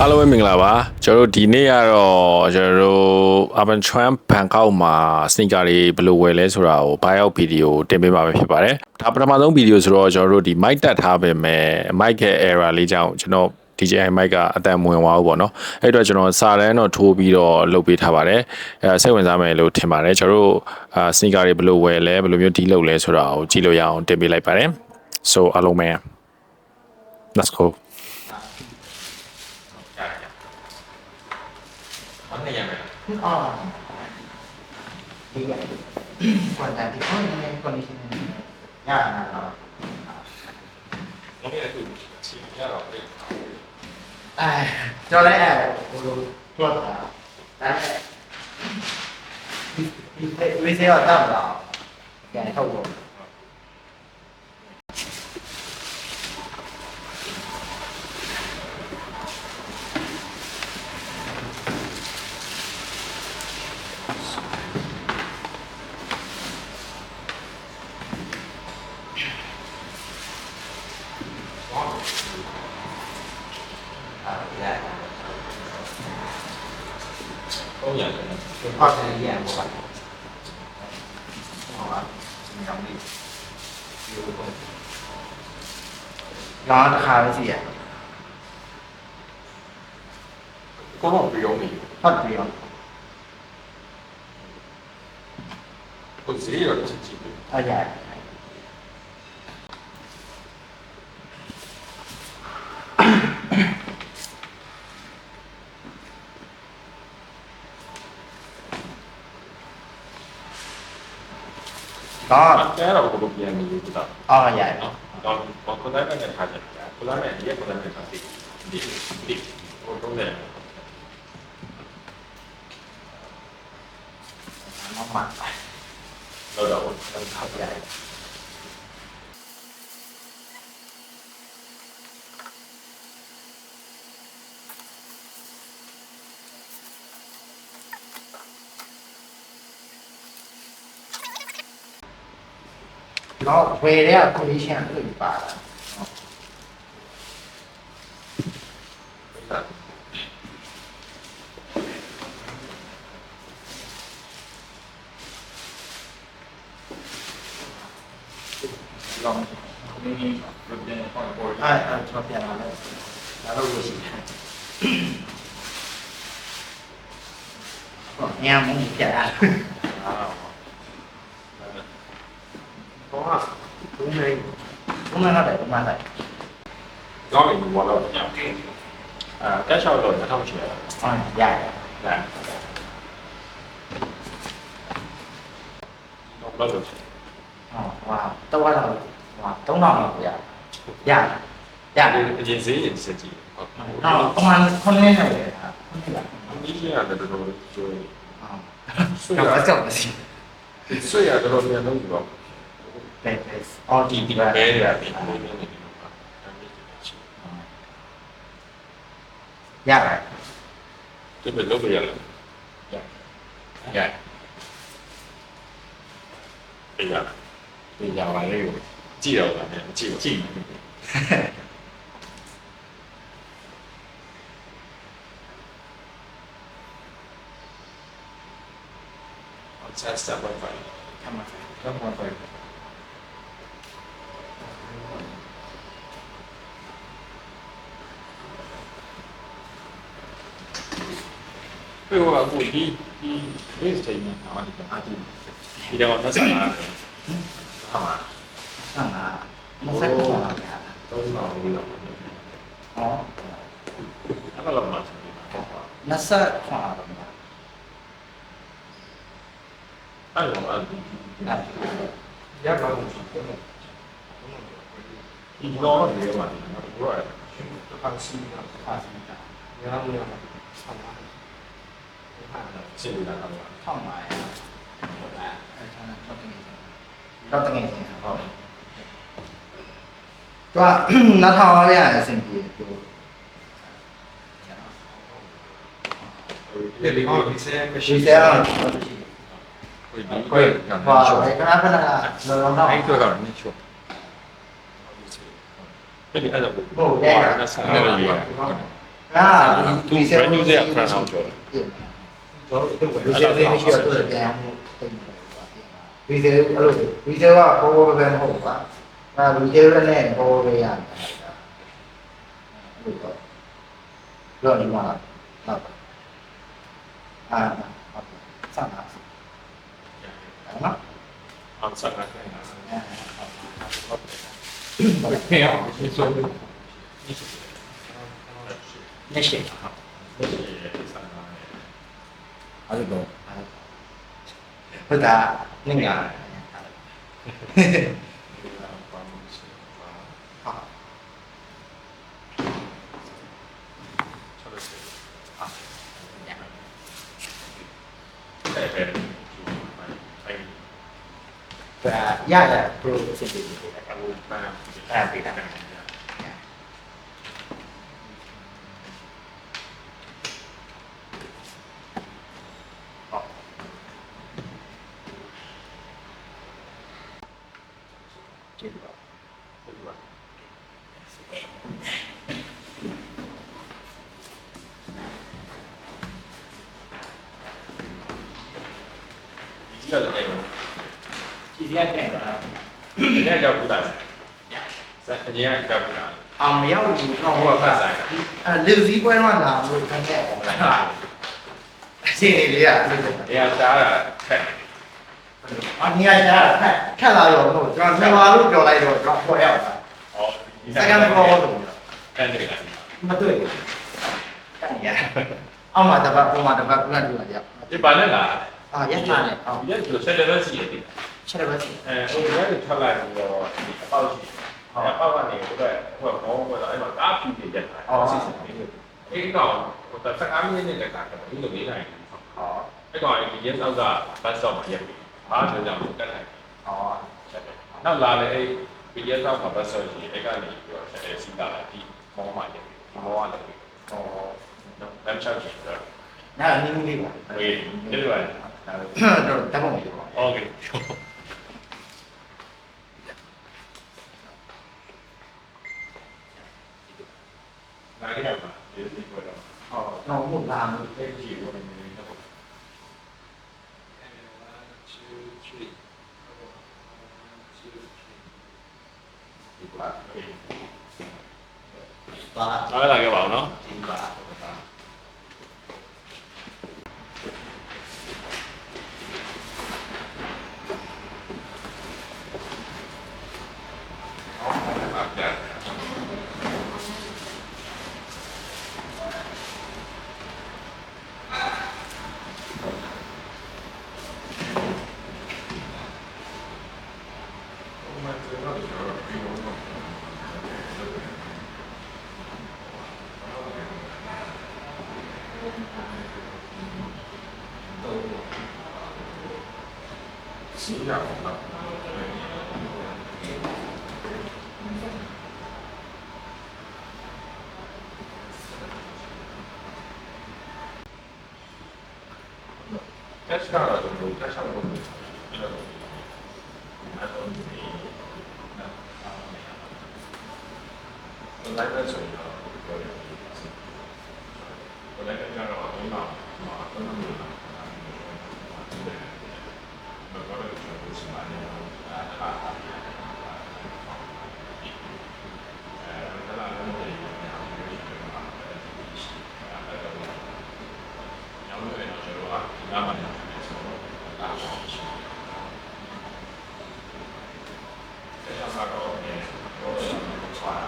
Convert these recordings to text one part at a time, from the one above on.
အားလုံးပဲမင်္ဂလာပါကျွန်တော်တို့ဒီနေ့ကတော့ကျွန်တော်တို့ Urban Tram Bangkok မှာ sneaker တွေဘယ်လိုဝယ်လဲဆိုတာကို buyout video တင်ပေးမှာပဲဖြစ်ပါတယ်ဒါပထမဆုံး video ဆိုတော့ကျွန်တော်တို့ဒီ mic တက်ထားပေမဲ့ mic ရဲ့ error လေးကြောင့်ကျွန်တော် DJI mic ကအတန်မဝင်သွားဘူးပေါ့နော်အဲ့တော့ကျွန်တော်စာတန်းတော့ထိုးပြီးတော့လုပ်ပေးထားပါတယ်အဲစိတ်ဝင်စားမယ်လို့ထင်ပါတယ်ကျွန်တော်တို့အာ sneaker တွေဘယ်လိုဝယ်လဲဘယ်လိုမျိုးဒီလုပ်လဲဆိုတာကိုကြည့်လို့ရအောင်တင်ပေးလိုက်ပါတယ် so အားလုံးပဲ let's go 그냥 어. 이게 관자기 어, 컨디 션. 야, 나 나. แล้วนี่อะไรคือชีวิตที่เราได้ 아, 저래 그 좋았 다. 아. 이-이-위세요 다음 다. 야, 타 고. 然后还有些，嗰个唔用嚟，他不用，我自己有自己的。 あってあら僕僕やめてた。ああ、いやいや。あ、こだわりがかじゃ。こだわりが家こだわりがかじ。で、で、これどんなやのまんま。เราเดาทำภาพใหญ่ No, querela corintiana e para. Long. Maybe with the point board. I, I'm talking about it. I don't really see that. เนี่ยมึงแก่ ဘောကဘုံနိုင်ဘုံနိုင်တော့တယ်ဘုံနိုင်တယ်တော့လေဘောတော့ညောင်းတယ်အဲကက်ချောက်တော့2000ချီရအောင်ရတယ်ရတယ်တော့ဘလောက်လို့ဟာဝါတော့ဝါတော့ဝါ3000လောက်ရရတယ်ရတယ်အရင်ဈေးရင်စက်ကြည့်ဟုတ်တော့ပမာဏ9နဲ့နိုင်တယ်ဟာ9လားဒီရတယ်တော့ကျွေးဟုတ်တော့အကြောက်မရှိဆွေရတော့မြန်လုံးပြီပါ like this all the people ဘဲတွေကပြီးနေနေနေလို့ပါဒါမျိုးတွေရှိရပါတယ်ဒီဘယ်လုပ်ပြရလဲရရပြရပြရပါလေကြည့်တော့တာနဲ့ကြည့်ကြည့်ဆက်စပ်ဝိုင်ဖိုင်ကမ္ဘာဖိုင်ကမ္ဘာဖိုင် ပြေဟောကကိုဒီဒီ base ချိန်မှာအားဒီအားဒီဒီတော့နောက်ဆက်လာဟာမှာဆက်လာမဆက်ဘူးပါဗျာတော့ဆောင်းပြီးတော့ဟောအဲ့တော့မှဆက်ပြီးပါနဆတ်ခွာတော့အဲ့တော့အဲ့ဒီရပါဘူးဒီတော့နေပါတယ်နော်ဘုရားအဲ့ဒါခါစီတာခါစီတာညာမညာဆန္ဒ ရှင်းပြတာတော့ထောက်ပါရဲ့ဟုတ်လားအဲဒါနဲ့ထောက်တင်နေတာတော့တကယ်ချင်းဟုတ်တယ်သူကနားထောင်ရရအဆင်ပြေတယ်သူဒီလိုမျိုးဒီဆဲမရှိဆဲတော့ရှိတယ်ခွေခွေဘာလဲခဏခဏလောလောတော့အဲ့တော့ကနေချို့အဲ့ဒီအဲ့ဒါဟုတ်တယ်နားဆန်နေရတယ်ငါဒီဆဲညူးဆဲအဖရန်အောင်ကြော်တယ် ကျွန်တော်တို့ဝယ်လူတွေလည်းရှိတော့ပြန်မှုတိတ်နေပါဒီဒီအဲ့လိုဒီတွေကဘောဘောပဲမဟုတ်ပါအဲလူတွေလည်းဘောဘောပဲရတယ်ဟုတ်တော့လောဒီမှာတော့အာစမ်းပါနော်အောင်ဆက်တာခိုင်းတာဖေးအောင်ဒီဆိုလို့နေရှိအဲ့တော့ဟုတ်တာနေငါဟာဒါရ ရ pro စစ်စစ်တွေအခုမှ အဲ့ဒီတာကျေးဇူးပါဒီကလည်းအဲ့ကြည်ရတဲ့ကဒီနေ့ရောက်ဘူးတာဆက်အရင်ကရောက်ဘူးတာအောင်မရောက်ဘူးတော့ဟိုဟောကဖကတ်ဆိုင်အဲလူစည်းပွဲတော့လာလို့ခံခဲ့အောင်လားအရှင်းလေးလေးကအဲ့လိုအရင်စားတာခက် အနည်းရတာခက်ခက်လာတော့တော့ကျွန်တော်မြန်မာလို့ပြောလိုက်တော့တော့ပေါ်ရောက်တာဟော second floor လို့ကန်တယ်လားမတွေ့ဘူးကန်ရအောက်မှာတစ်ပတ်ပုံမှာတစ်ပတ်ပြန်ကြည့်လိုက်ရဒီပါနဲ့လားအာရက်ထားတယ်အော်ဒီကဆိုဆက်တယ်ပဲစီရတယ်ချက်တယ်ပဲစီအဲဟိုကလည်းထွက်လာပြီးတော့ဒီအပေါက်ရှိအပေါက်ကနေဟိုကဟိုဘောဘောတော့အဲ့မှာကားပြည့်ပြည့်တက်တာအဲ့ဒီကောင်ဟိုတက်15မိနစ်နဲ့တက်တာဒီလိုလေးနိုင်ဟောအဲ့ကောင်ဒီရက်အောက်ကဘတ်တော့မရက်ဘူး ဘာကြောင့်ကြောင့်တက်နိုင်။အော်တက်တယ်။နောက်လာလေအဲ့ PDF တော့မှာ password ကြီးအဲ့ကနေပြီးတော့ဆက်တယ်စီးလာတာဒီမောင်းမှလည်းဒီမောင်းကလည်းအော်လမ်းချောက်ကြီးတော့နားနင်းနေပါ။ဟုတ်ကဲ့ဒီလိုပါတော့တက်ဖို့ပြောပါ။ Okay ။ Thank you. ဟုတ်တော့ဘုရားမသိကြည့် ပါအားလာခဲ့ပါအောင်နော်ဒီပါ ပါပြတ် စီရအောင်နော်တက်စကားတော့ဒီတက်ဆောင်လို့အဲ့တော့အဲ့တော့ဒီလိုက်တဲ့ဆိုတော့ပြောရတယ်ဘယ်လိုက်ကြတော့ဘုံတော့မှာတော့မလို့လားဘာလို့လဲဆိုတော့စမနေအာဟာအဲဒါလည်းလည်းညောင်းနေတယ်မှာအဲ့တော့ညောင်းနေတယ်ဆိုတော့ဒီမှာမှလည်းဆိုတော့အာဟာရှိတယ်အဲ့ဒါကတော့ဒီတော့ဆွာတာ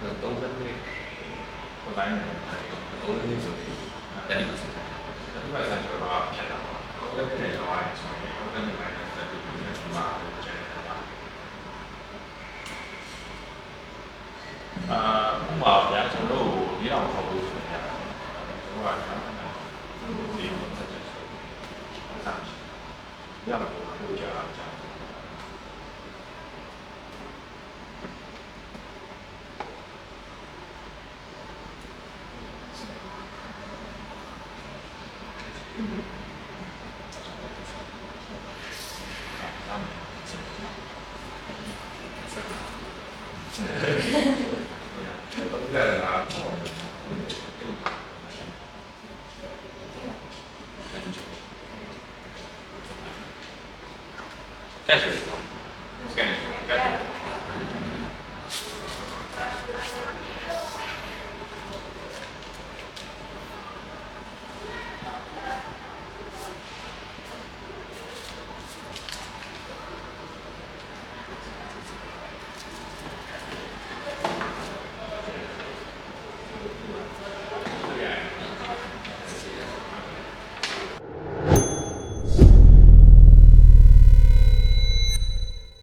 တော့တော့တဲ့ကိုတိုင်းနေတော့ဒီဆိုတယ်တယ်ဆိုတယ်ဒီမှာဆက်ဆိုတော့ဖြစ် တာပေါ့ဟုတ်တယ်တယ် That's right.